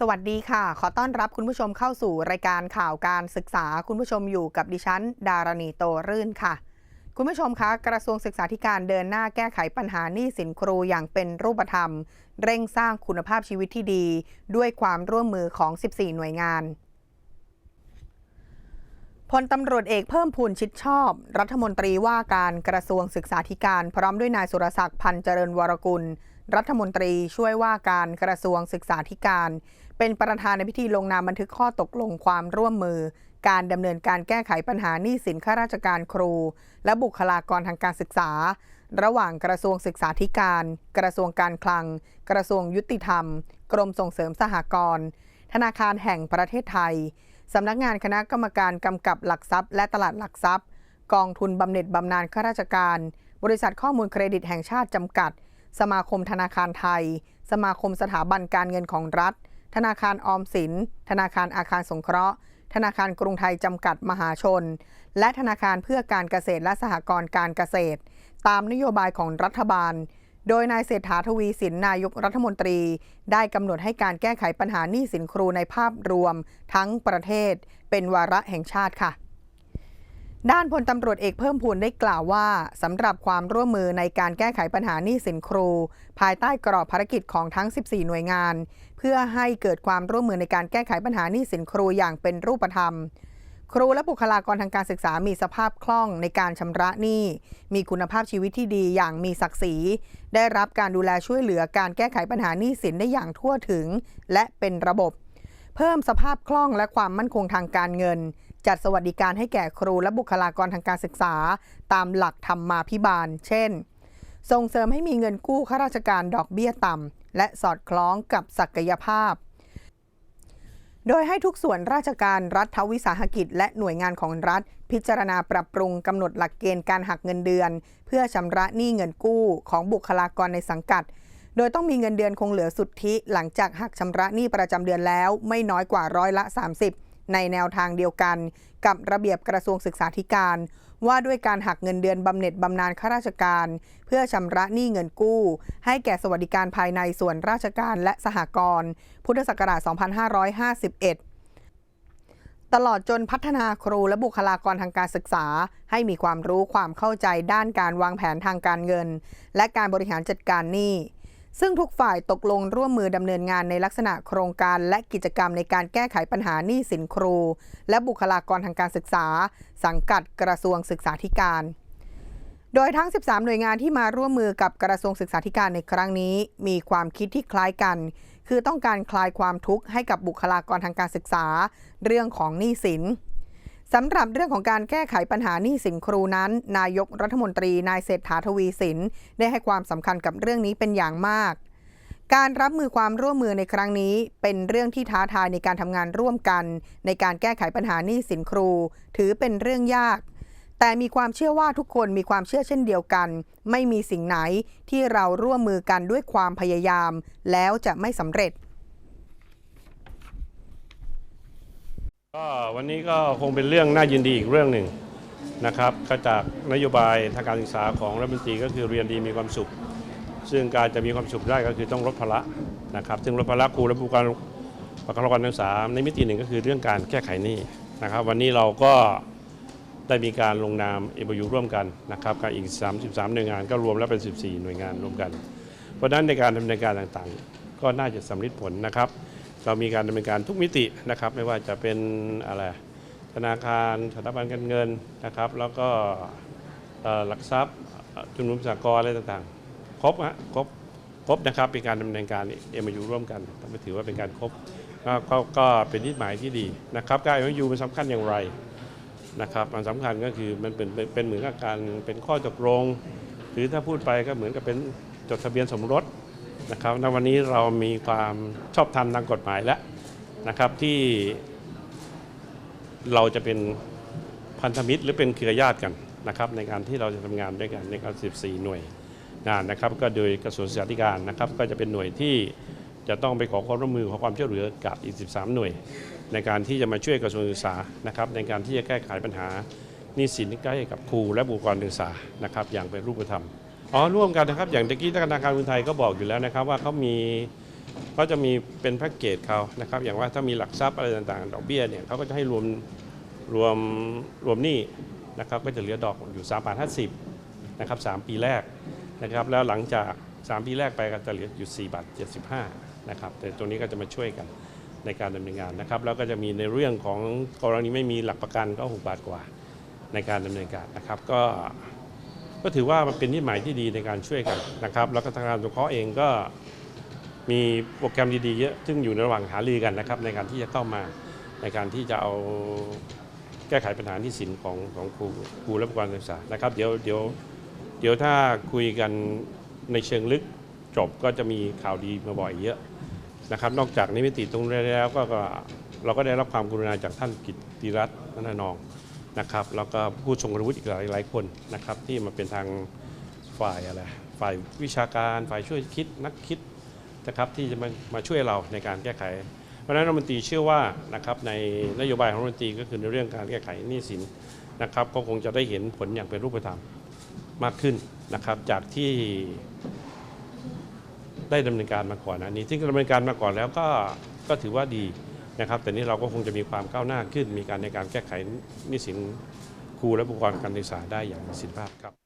สวัสดีค่ะ ขอต้อนรับคุณผู้ชมเข้าสู่รายการข่าวการศึกษา คุณผู้ชมอยู่กับดิฉัน ดารณีโตรื่นค่ะ คุณผู้ชมคะ กระทรวงศึกษาธิการเดินหน้าแก้ไขปัญหาหนี้สินครูอย่างเป็นรูปธรรม เร่งสร้างคุณภาพชีวิตที่ดี ด้วยความร่วมมือของ 14 หน่วยงานพลตำรวจเอกเพิ่มพูนชิดชอบ รัฐมนตรีว่าการกระทรวงศึกษาธิการ พร้อมด้วยนายสุรศักดิ์พันธ์เจริญวรกุล รัฐมนตรีช่วยว่าการกระทรวงศึกษาธิการ เป็นประธานในพิธีลงนามบันทึกข้อตกลงความร่วมมือ การดำเนินการแก้ไขปัญหาหนี้สินข้าราชการครู และบุคลากรทางการศึกษา ระหว่างกระทรวงศึกษาธิการ กระทรวงการคลัง กระทรวงยุติธรรม กรมส่งเสริมสหกรณ์ธนาคารแห่งประเทศไทยสำนักงานคณะกรรมการกำกับหลักทรัพย์ และตลาดหลักทรัพย์ กองทุนบำเหน็จบำนาญข้าราชการ บริษัทข้อมูลเครดิตแห่งชาติจำกัด สมาคมธนาคารไทย สมาคมสถาบันการเงินของรัฐ ธนาคารออมสิน ธนาคารอาคารสงเคราะห์ ธนาคารกรุงไทยจำกัดมหาชน และธนาคารเพื่อการเกษตรและสหกรณ์การเกษตร ตามนโยบายของรัฐบาล โดยนายเศรษฐาทวีสินนายกรัฐมนตรี ได้กำหนดให้การแก้ไขปัญหาหนี้สินครูในภาพรวม ทั้งประเทศ เป็นวาระแห่งชาติค่ะ ด้านพลตำรวจเอกเพิ่มพูนได้กล่าวว่าสำหรับความร่วมมือในการแก้ไขปัญหาหนี้สินครู ภายใต้กรอบภารกิจของทั้ง 14 หน่วยงาน เพื่อให้เกิดความร่วมมือในการแก้ไขปัญหาหนี้สินครูอย่างเป็นรูปธรรม ครูและบุคลากรทางการศึกษามีสภาพคล่องในการชำระหนี้ มีคุณภาพชีวิตที่ดีอย่างมีศักดิ์ศรี ได้รับการดูแลช่วยเหลือการแก้ไขปัญหาหนี้สินได้อย่างทั่วถึง และเป็นระบบ เพิ่มสภาพคล่องและความมั่นคงทางการเงิน จัดสวัสดิการให้แก่ครูและบุคลากรทางการศึกษา ตามหลักธรรมมาภิบาล เช่น ส่งเสริมให้มีเงินกู้ข้าราชการดอกเบี้ยต่ำ และสอดคล้องกับศักยภาพ โดยให้ทุกส่วนราชการรัฐวิสาหกิจ และหน่วยงานของรัฐ พิจารณาปรับปรุงกำหนดหลักเกณฑ์การหักเงินเดือน เพื่อชำระหนี้เงินกู้ของบุคลากรในสังกัด โดยต้องมีเงินเดือนคงเหลือสุทธิ หลังจากหักชำระหนี้ประจำเดือนแล้วไม่น้อยกว่าร้อยละ 30 ในแนวทางเดียวกัน กับระเบียบกระทรวงศึกษาธิการ ว่าด้วยการหักเงินเดือนบำเหน็จบำนาญข้าราชการ เพื่อชำระหนี้เงินกู้ ให้แก่สวัสดิการภายในส่วนราชการและสหกรณ์พุทธศักราช 2551ตลอดจนพัฒนาครูและบุคลากรทางการศึกษา ให้มีความรู้ความเข้าใจด้านการวางแผนทางการเงิน และการบริหารจัดการหนี้ ซึ่งทุกฝ่ายตกลงร่วมมือดำเนินงานในลักษณะโครงการและกิจกรรมในการแก้ไขปัญหาหนี้สินครู และบุคลากรทางการศึกษา สังกัดกระทรวงศึกษาธิการ โดยทั้ง 13 หน่วยงานที่มาร่วมมือกับกระทรวงศึกษาธิการในครั้งนี้ มีความคิดที่คล้ายกัน คือต้องการคลายความทุกข์ให้กับบุคลากรทางการศึกษา เรื่องของหนี้สิน สำหรับเรื่องของการแก้ไขปัญหาหนี้สินครูนั้น นายกรัฐมนตรีนายเศรษฐาทวีสิน ได้ให้ความสำคัญกับเรื่องนี้เป็นอย่างมาก การรับมือความร่วมมือในครั้งนี้ เป็นเรื่องที่ท้าทายในการทำงานร่วมกัน ในการแก้ไขปัญหาหนี้สินครู ถือเป็นเรื่องยาก แต่มีความเชื่อว่าทุกคนมีความเชื่อเช่นเดียวกัน ไม่มีสิ่งไหนที่เราร่วมมือกันด้วยความพยายาม แล้วจะไม่สำเร็จ ก็วันนี้ก็คงเป็นเรื่องน่ายินดีอีกเรื่องหนึ่งนะครับก็จากนโยบายทางการศึกษาของรัฐมนตรีก็คือเรียนดีมีความสุข ซึ่งการจะมีความสุขได้ก็คือต้องลดภาระนะครับ ซึ่งลดภาระครูและผู้การบุคลากรทางศึกษาในมิติหนึ่งก็คือเรื่องการแก้ไขหนี้นะครับ วันนี้เราก็ได้มีการลงนามเอ u ร่วมกันนะครับกับอีก 33 หน่วยงานก็รวมแล้วเป็น 14 หน่วยงานรวมกัน เพราะฉะนั้นในการดำเนินการต่างๆ ก็น่าจะสำเร็จผลนะครับ เรามีการดำเนินการทุกมิตินะครับ ไม่ว่าจะเป็นอะไรธนาคารสถาบันการเงินนะครับ แล้วก็เอ่อหลักทรัพย์เอ่อชุมนุมสากลอะไรต่างๆ ครบฮะครบครบนะครับเป็นการดำเนินการเอ็มยูร่วมกันต้องถือว่าเป็นการครบก็ก็ก็เป็นนิดหมายที่ดีนะครับการเอ็มยูมันสำคัญอย่างไรนะครับมันสำคัญก็คือมันเป็นเป็นเป็นเหมือนกับการเป็นข้อตกลง หรือถ้าพูดไปก็เหมือนกับเป็นจดทะเบียนสมรส นะครับณวันนี้เรามีความชอบธรรมทางกฎหมายแล้วนะครับที่เราจะเป็นพันธมิตรหรือเป็นเครือญาติกันนะครับในการที่เราจะทำงานด้วยกันในการ14 หน่วยงานนะครับ ก็โดยกระทรวงศึกษาธิการนะครับ ก็จะเป็นหน่วยที่จะต้องไปขอความร่วมมือขอความช่วยเหลือกับอีก 13 หน่วย ในการที่จะมาช่วยกระทรวงศึกษานะครับ ในการที่จะแก้ไขปัญหานี้สินใกล้กับครูและบุคลากรศึกษานะครับ อย่างเป็นรูปธรรม อ๋อร่วมกันนะครับ อย่างตะกี้ธนาคารกรุงไทยก็บอกอยู่แล้วนะครับ ว่าเขามีก็จะมีเป็นแพ็กเกจเขานะครับ อย่างว่าถ้ามีหลักทรัพย์อะไรต่างๆ ดอกเบี้ยเนี่ยเขาก็จะให้รวมรวมรวมหนี้นะครับ ก็จะเหลือดอกอยู่3บาท50นะครับ3ปีแรกนะครับ แล้วหลังจาก 3 ปีแรกไปก็จะเหลืออยู่4บาท75นะครับ แต่ตรงนี้ก็จะมาช่วยกันในการดำเนินงานนะครับ แล้วก็จะมีในเรื่องของกรณีไม่มีหลักประกันก็6บาทกว่าในการดำเนินการนะครับ ก็ ก็ถือว่ามันเป็นนิสัยใหม่ที่ดีในการช่วยกันนะครับ แล้วก็ทางการสงเคราะห์เองก็มีโปรแกรมดีๆเยอะซึ่งอยู่ในระหว่างหารือกันนะครับ ในการที่จะเข้ามาในการที่จะเอาแก้ไขปัญหาที่สินของของครูครูและผู้กากรศึกษานะครับเดี๋ยวเดี๋ยวเดี๋ยวถ้าคุยกันในเชิงลึกจบก็จะมีข่าวดีมาบ่อยเยอะนะครับ นอกจากนิมิติตรงนี้แล้วก็เราก็ได้รับความกรุณาจากท่านกิตติรัตน์นนอง นะครับแล้วก็ผู้ทรงคุณวุฒิอีกหลายหลายคนนะครับที่มาเป็นทางฝ่ายอะไรฝ่ายวิชาการฝ่ายช่วยคิดนักคิดนะครับที่จะมามาช่วยเราในการแก้ไข เพราะฉะนั้นรัฐมนตรีเชื่อว่านะครับในนโยบายของรัฐมนตรีก็คือในเรื่องการแก้ไขหนี้สินนะครับก็คงจะได้เห็นผลอย่างเป็นรูปธรรมมากขึ้นนะครับจากที่ได้ดำเนินการมาก่อนอันนี้ที่ดำเนินการมาก่อนแล้วก็ก็ถือว่าดี นะครับแต่นี้เราก็คงจะมีความก้าวหน้าขึ้น มีการในการแก้ไขนิสินครูและบุคลากรการศึกษาได้อย่างมีประสิทธิภาพครับ